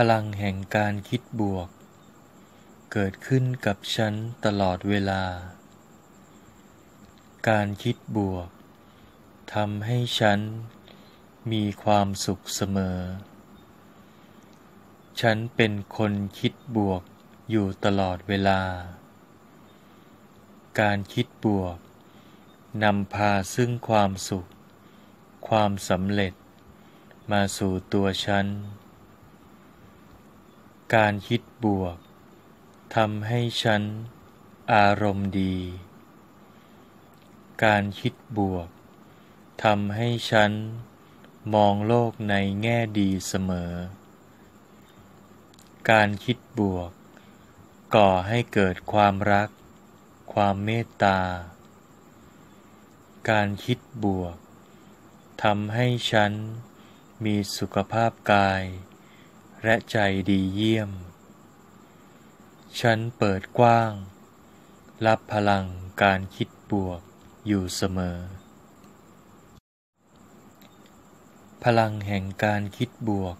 พลังแห่งการคิดบวก เกิดขึ้นกับฉันตลอดเวลา การคิดบวกทำให้ฉันมีความสุขเสมอ ฉันเป็นคนคิดบวกอยู่ตลอดเวลา การคิดบวกนำพาซึ่งความสุข ความสำเร็จ มาสู่ตัวฉัน การคิดบวกทำให้ฉันอารมณ์ดี การคิดบวกทำให้ฉันมองโลกในแง่ดีเสมอ การคิดบวก ก่อให้เกิดความรัก ความเมตตา การคิดบวกทำให้ฉันมีสุขภาพกาย และใจดีเยี่ยม ฉันเปิดกว้าง รับพลังการคิดบวกอยู่เสมอ พลังแห่งการคิดบวก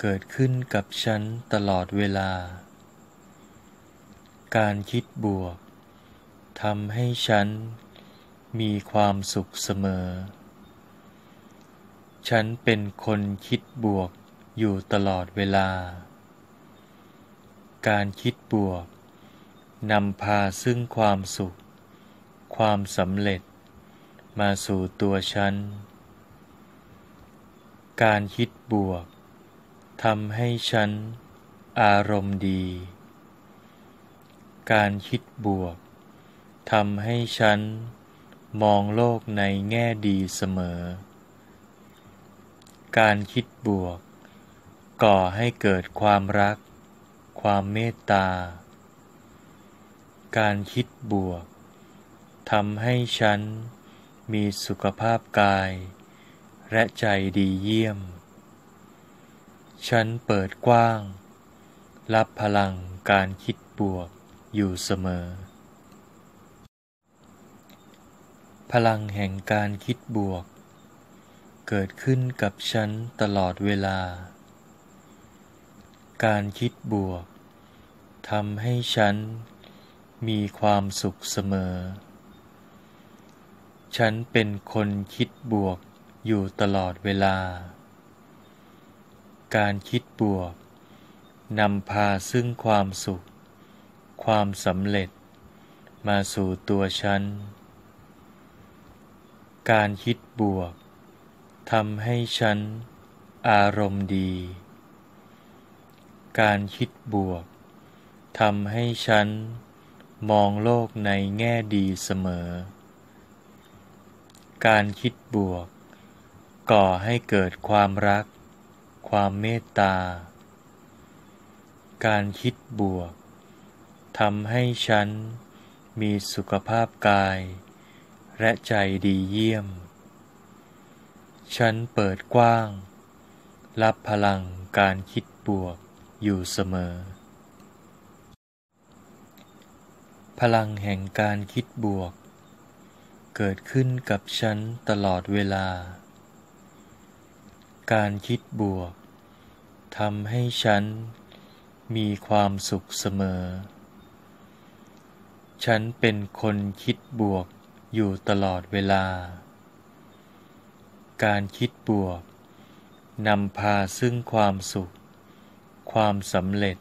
เกิดขึ้นกับฉันตลอดเวลา การคิดบวกทำให้ฉันมีความสุขเสมอ ฉันเป็นคนคิดบวก อยู่ตลอดเวลา การคิดบวกนำพาซึ่งความสุข ความสำเร็จ มาสู่ตัวฉัน การคิดบวกทำให้ฉัน อารมณ์ดี การคิดบวกทำให้ฉัน มองโลกในแง่ดีเสมอ การคิดบวก ก่อให้เกิดความรัก ความเมตตา การคิดบวกทำให้ฉันมีสุขภาพกาย และใจดีเยี่ยม ฉันเปิดกว้าง รับพลังการคิดบวกอยู่เสมอ พลังแห่งการคิดบวก เกิดขึ้นกับฉันตลอดเวลา การคิดบวกทำให้ฉันมีความสุขเสมอ ฉันเป็นคนคิดบวกอยู่ตลอดเวลา การคิดบวกนำพาซึ่งความสุข ความสำเร็จมาสู่ตัวฉัน การคิดบวกทำให้ฉันอารมณ์ดี การคิดบวกทำให้ฉันมองโลกในแง่ดีเสมอ การคิดบวก ก่อให้เกิดความรัก ความเมตตา การคิดบวกทำให้ฉันมีสุขภาพกาย และใจดีเยี่ยม ฉันเปิดกว้าง รับพลังการคิดบวก อยู่เสมอ พลังแห่งการคิดบวก เกิดขึ้นกับฉันตลอดเวลา การคิดบวกทำให้ฉันมีความสุขเสมอ ฉันเป็นคนคิดบวกอยู่ตลอดเวลา การคิดบวกนำพาซึ่งความสุข ความสำเร็จ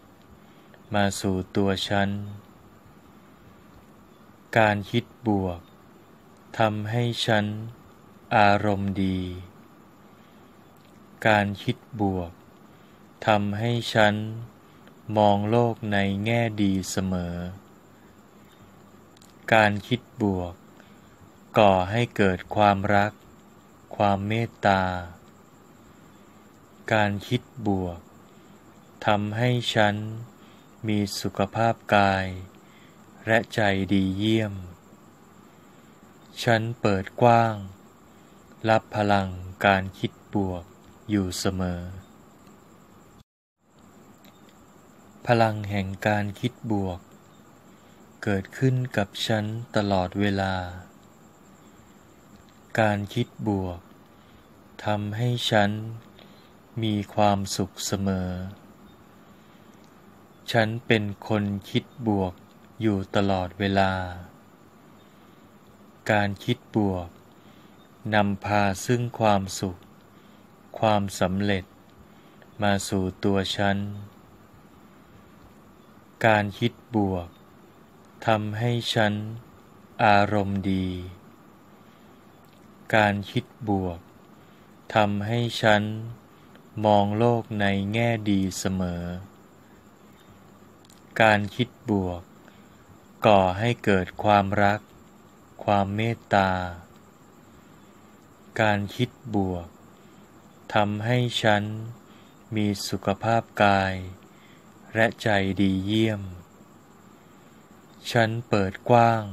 มาสู่ตัวฉัน การคิดบวกทำให้ฉันอารมณ์ดี การคิดบวกทำให้ฉันมองโลกในแง่ดีเสมอ การคิดบวก ก่อให้เกิดความรัก ความเมตตา การคิดบวก ทำให้ฉันมีสุขภาพกาย และใจดีเยี่ยม ฉันเปิดกว้าง รับพลังการคิดบวกอยู่เสมอ พลังแห่งการคิดบวก เกิดขึ้นกับฉันตลอดเวลา การคิดบวกทำให้ฉันมีความสุขเสมอ ฉันเป็นคนคิดบวกอยู่ตลอดเวลา การคิดบวกนำพาซึ่งความสุข ความสำเร็จ มาสู่ตัวฉัน การคิดบวกทำให้ฉันอารมณ์ดี การคิดบวกทำให้ฉันมองโลกในแง่ดีเสมอ การคิดบวก ก่อให้เกิดความรัก ความเมตตา การคิดบวกทำให้ฉันมีสุขภาพกาย และใจดีเยี่ยม ฉันเปิดกว้าง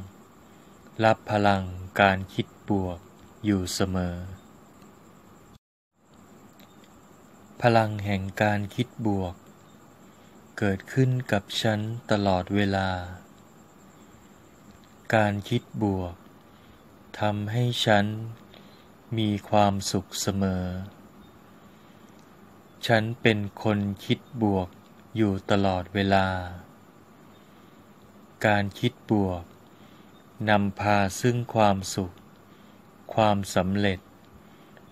รับพลังการคิดบวกอยู่เสมอ พลังแห่งการคิดบวก เกิดขึ้นกับฉันตลอดเวลา การคิดบวกทำให้ฉันมีความสุขเสมอ ฉันเป็นคนคิดบวกอยู่ตลอดเวลา การคิดบวกนำพาซึ่งความสุข ความสำเร็จ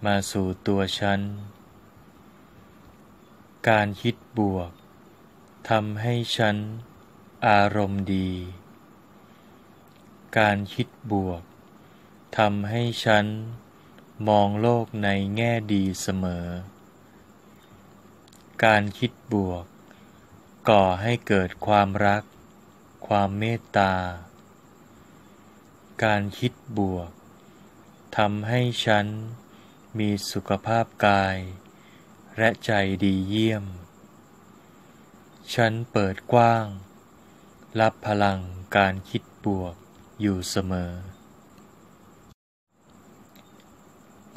มาสู่ตัวฉัน การคิดบวก ทำให้ฉันอารมณ์ดี การคิดบวกทำให้ฉันมองโลกในแง่ดีเสมอ การคิดบวก ก่อให้เกิดความรัก ความเมตตา การคิดบวกทำให้ฉันมีสุขภาพกาย และใจดีเยี่ยม ฉันเปิดกว้าง รับพลังการคิดบวกอยู่เสมอ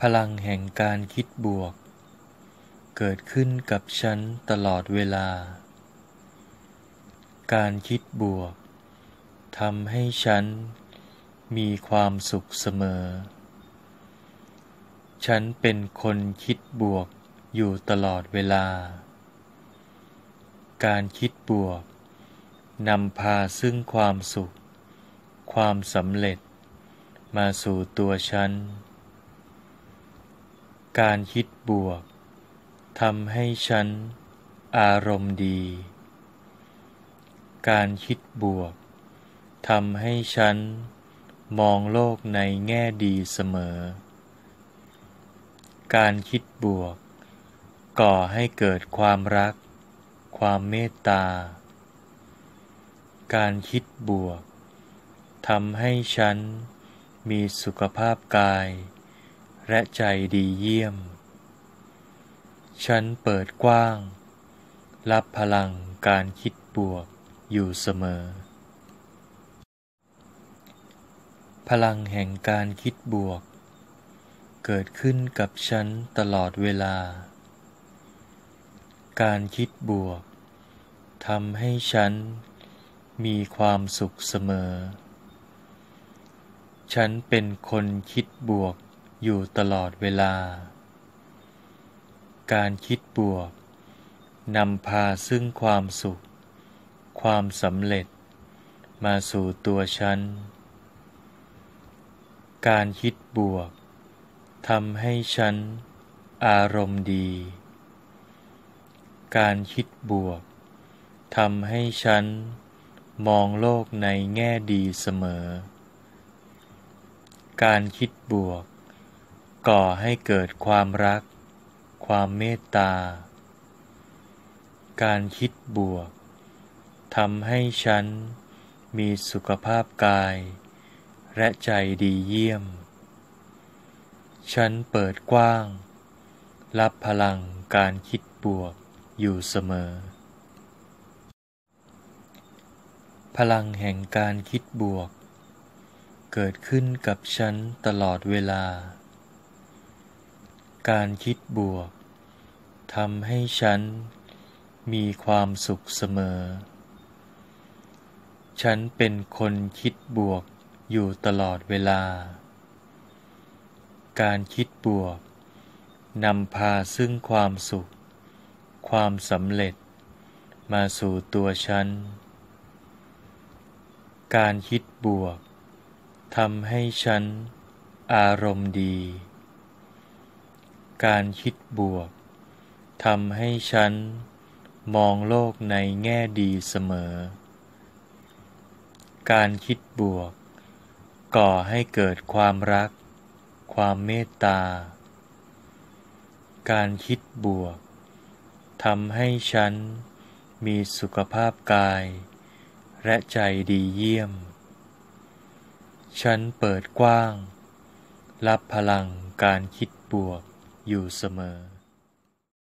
พลังแห่งการคิดบวก เกิดขึ้นกับฉันตลอดเวลา การคิดบวกทำให้ฉันมีความสุขเสมอ ฉันเป็นคนคิดบวกอยู่ตลอดเวลา การคิดบวกนำพาซึ่งความสุข ความสำเร็จ มาสู่ตัวฉัน การคิดบวกทำให้ฉัน อารมณ์ดี การคิดบวกทำให้ฉัน มองโลกในแง่ดีเสมอ การคิดบวก ก่อให้เกิดความรัก ความเมตตา การคิดบวกทำให้ฉันมีสุขภาพกาย และใจดีเยี่ยม ฉันเปิดกว้าง รับพลังการคิดบวกอยู่เสมอ พลังแห่งการคิดบวก เกิดขึ้นกับฉันตลอดเวลา การคิดบวก ทำให้ฉันมีความสุขเสมอ ฉันเป็นคนคิดบวกอยู่ตลอดเวลา การคิดบวกนำพาซึ่งความสุข ความสำเร็จมาสู่ตัวฉัน การคิดบวกทำให้ฉันอารมณ์ดี การคิดบวก ทำให้ฉันมองโลกในแง่ดีเสมอ การคิดบวก ก่อให้เกิดความรัก ความเมตตา การคิดบวกทำให้ฉันมีสุขภาพกาย และใจดีเยี่ยม ฉันเปิดกว้าง รับพลังการคิดบวกอยู่เสมอ พ ลังแห่งการคิดบวก เกิดขึ้นกับฉันตลอดเวลา การคิดบวกทำให้ฉันมีความสุขเสมอ ฉันเป็นคนคิดบวกอยู่ตลอดเวลา การคิดบวกนำพาซึ่งความสุข ความสำเร็จมาสู่ตัวฉัน การคิดบวกทำให้ฉันอารมณ์ดี การคิดบวกทำให้ฉันมองโลกในแง่ดีเสมอ การคิดบวก ก่อให้เกิดความรัก ความเมตตา การคิดบวกทำให้ฉันมีสุขภาพกาย และใจดีเยี่ยม ฉันเปิดกว้าง รับพลังการคิดบวกอยู่เสมอ